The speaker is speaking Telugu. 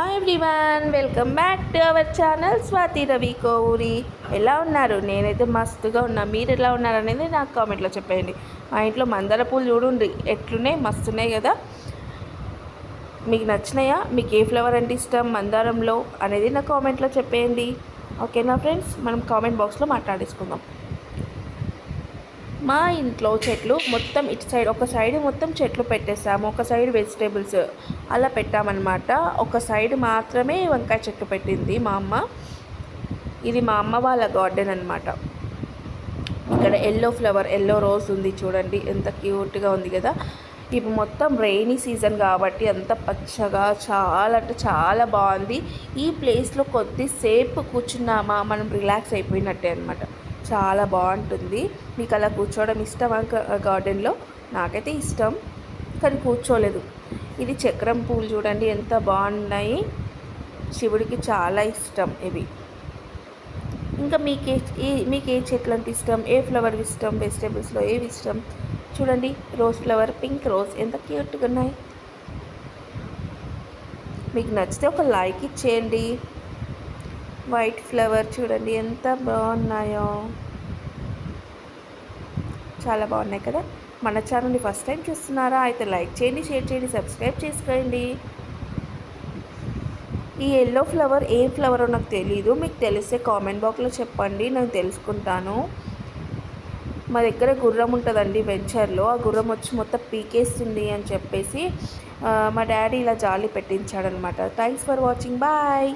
Hi everyone welcome back to our channel Swathi Ravi Kovuri ఎలా ఉన్నారు? నేనైతే మస్తుగా ఉన్నా. మీరు ఎలా ఉన్నారు అనేది నాకు కామెంట్లో చెప్పేయండి. మా ఇంట్లో మందార పూలు చూడండి. ఎట్లున్నాయి? మస్తున్నాయి కదా. మీకు నచ్చినాయా? మీకు ఏ ఫ్లవర్ అంటే ఇష్టం? మందారంలో అనేది నా కామెంట్లో చెప్పేయండి. ఓకేనా ఫ్రెండ్స్ మనం కామెంట్ బాక్స్లో మాట్లాడేసుకుందాం. మా ఇంట్లో చెట్లు మొత్తం ఇటు సైడ్ ఒక సైడ్ మొత్తం చెట్లు పెట్టేసాము ఒక సైడ్ వెజిటేబుల్స్ అలా పెట్టామన్నమాట. ఒక సైడ్ మాత్రమే వంకాయ చెట్లు పెట్టింది మా అమ్మ. ఇది మా అమ్మ వాళ్ళ గార్డెన్ అనమాట ఇక్కడ ఎల్లో ఫ్లవర్ ఎల్లో రోజ్ ఉంది చూడండి. ఎంత క్యూట్గా ఉంది కదా. ఇప్పుడు మొత్తం రెయినీ సీజన్ కాబట్టి అంత పచ్చగా చాలా అంటే చాలా బాగుంది. ఈ ప్లేస్లో కొద్దిసేపు కూర్చున్నామా మనం రిలాక్స్ అయిపోయినట్టే అనమాట చాలా బాగుంటుంది. మీకు అలా కూర్చోవడం ఇష్టమా గార్డెన్లో? నాకైతే ఇష్టం కానీ కూర్చోలేదు. ఇది చక్రం పూలు చూడండి ఎంత బాగున్నాయి. శివుడికి చాలా ఇష్టం ఇవి. ఇంకా మీకే ఏ మీకు ఏ చెట్లు అంటే ఇష్టం? ఏ ఫ్లవర్ ఇష్టం? వెజిటేబుల్స్లో ఏవి ఇష్టం? చూడండి రోజ్ ఫ్లవర్ పింక్ రోజ్ ఎంత క్యూట్గా ఉన్నాయి. మీకు నచ్చితే ఒక లైక్ ఇచ్చేయండి. వైట్ ఫ్లవర్ చూడండి ఎంత బాగున్నాయో. చాలా బాగున్నాయి కదా? మన ఛానల్ని ఫస్ట్ టైం చూస్తున్నారా? అయితే లైక్ చేయండి షేర్ చేయండి సబ్స్క్రైబ్ చేసుకోండి. ఈ ఎల్లో ఫ్లవర్ ఏ ఫ్లవరో నాకు తెలీదు. మీకు తెలిస్తే కామెంట్ బాక్స్లో చెప్పండి నేను తెలుసుకుంటాను. మా దగ్గర గుర్రం ఉంటుందండి వెంచర్లో. ఆ గుర్రం వచ్చి మొత్తం పీకేస్తుంది అని చెప్పేసి మా డాడీ ఇలా జాలి పెట్టించాడనమాట. Thanks for watching bye